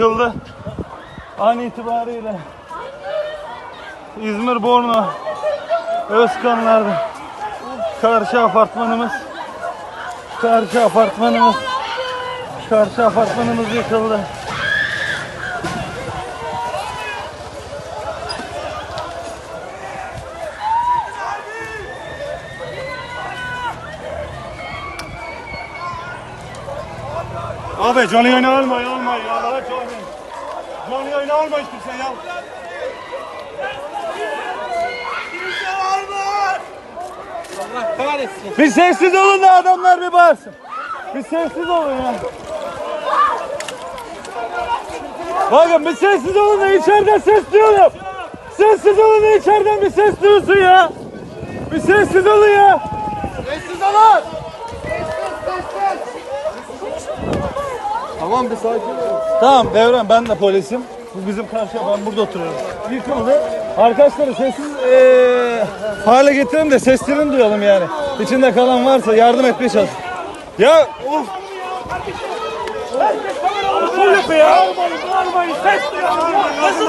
yıkıldı. An itibariyle İzmir Borno Özkanlar'da karşı apartmanımız karşı apartmanımız karşı apartmanımız yıkıldı. Abi canlı yayını alma alma ya. Allah canlı. Canlı yayını alma hiç kimse ya. Kahretsin. Bir sessiz olun da adamlar bir bağırsın. Bir sessiz olun ya. Bakın bir sessiz olun da içeriden ses duyuyorum. Sessiz olun da içeriden bir ses duyulsun ya. Bir sessiz olun ya. Sessiz olun. Tamam bir sakin ol. Tamam Devran ben de polisim. Bu bizim karşıya ben burada oturuyorum. Yıkıldı. Arkadaşları sessiz eee hale getirelim de seslerini duyalım yani. İçinde kalan varsa yardım etmeye çalış. Ya of. Nasıl yapıyor ya? Nasıl